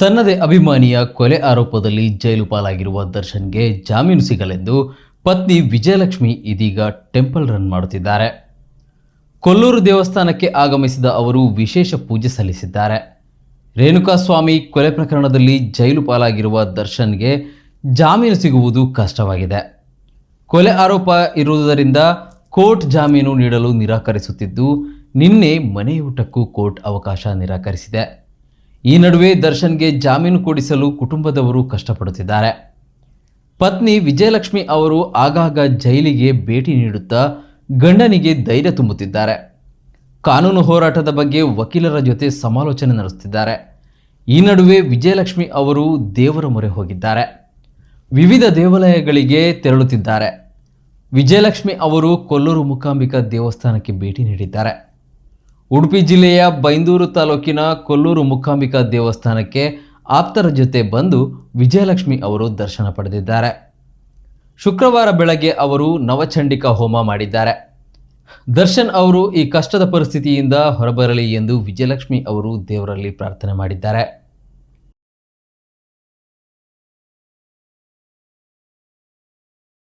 ತನ್ನದೇ ಅಭಿಮಾನಿಯ ಕೊಲೆ ಆರೋಪದಲ್ಲಿ ಜೈಲು ಪಾಲಾಗಿರುವ ದರ್ಶನ್ಗೆ ಜಾಮೀನು ಸಿಗಲೆಂದು ಪತ್ನಿ ವಿಜಯಲಕ್ಷ್ಮಿ ಇದೀಗ ಟೆಂಪಲ್ ರನ್ ಮಾಡುತ್ತಿದ್ದಾರೆ. ಕೊಲ್ಲೂರು ದೇವಸ್ಥಾನಕ್ಕೆ ಆಗಮಿಸಿದ ಅವರು ವಿಶೇಷ ಪೂಜೆ ಸಲ್ಲಿಸಿದ್ದಾರೆ. ರೇಣುಕಾಸ್ವಾಮಿ ಕೊಲೆ ಪ್ರಕರಣದಲ್ಲಿ ಜೈಲು ಪಾಲಾಗಿರುವ ದರ್ಶನ್ಗೆ ಜಾಮೀನು ಸಿಗುವುದು ಕಷ್ಟವಾಗಿದೆ. ಕೊಲೆ ಆರೋಪ ಇರುವುದರಿಂದ ಕೋರ್ಟ್ ಜಾಮೀನು ನೀಡಲು ನಿರಾಕರಿಸುತ್ತಿದ್ದು, ನಿನ್ನೆ ಮನೆಯೂಟಕ್ಕೂ ಕೋರ್ಟ್ ಅವಕಾಶ ನಿರಾಕರಿಸಿದೆ. ಈ ನಡುವೆ ದರ್ಶನ್ಗೆ ಜಾಮೀನು ಕೊಡಿಸಲು ಕುಟುಂಬದವರು ಕಷ್ಟಪಡುತ್ತಿದ್ದಾರೆ. ಪತ್ನಿ ವಿಜಯಲಕ್ಷ್ಮಿ ಅವರು ಆಗಾಗ ಜೈಲಿಗೆ ಭೇಟಿ ನೀಡುತ್ತಾ ಗಂಡನಿಗೆ ಧೈರ್ಯ ತುಂಬುತ್ತಿದ್ದಾರೆ. ಕಾನೂನು ಹೋರಾಟದ ಬಗ್ಗೆ ವಕೀಲರ ಜೊತೆ ಸಮಾಲೋಚನೆ ನಡೆಸುತ್ತಿದ್ದಾರೆ. ಈ ನಡುವೆ ವಿಜಯಲಕ್ಷ್ಮಿ ಅವರು ದೇವರ ಮೊರೆ ಹೋಗಿದ್ದಾರೆ. ವಿವಿಧ ದೇವಾಲಯಗಳಿಗೆ ತೆರಳುತ್ತಿದ್ದಾರೆ. ವಿಜಯಲಕ್ಷ್ಮಿ ಅವರು ಕೊಲ್ಲೂರು ಮುಕಾಂಬಿಕಾ ದೇವಸ್ಥಾನಕ್ಕೆ ಭೇಟಿ ನೀಡಿದ್ದಾರೆ. ಉಡುಪಿ ಜಿಲ್ಲೆಯ ಬೈಂದೂರು ತಾಲೂಕಿನ ಕೊಲ್ಲೂರು ಮುಖಾಂಬಿಕಾ ದೇವಸ್ಥಾನಕ್ಕೆ ಆಪ್ತರ ಜೊತೆ ಬಂದು ವಿಜಯಲಕ್ಷ್ಮಿ ಅವರು ದರ್ಶನ ಪಡೆದಿದ್ದಾರೆ. ಶುಕ್ರವಾರ ಬೆಳಗ್ಗೆ ಅವರು ನವಚಂಡಿಕಾ ಹೋಮ ಮಾಡಿದ್ದಾರೆ. ದರ್ಶನ್ ಅವರು ಈ ಕಷ್ಟದ ಪರಿಸ್ಥಿತಿಯಿಂದ ಹೊರಬರಲಿ ಎಂದು ವಿಜಯಲಕ್ಷ್ಮಿ ಅವರು ದೇವರಲ್ಲಿ ಪ್ರಾರ್ಥನೆ ಮಾಡಿದ್ದಾರೆ.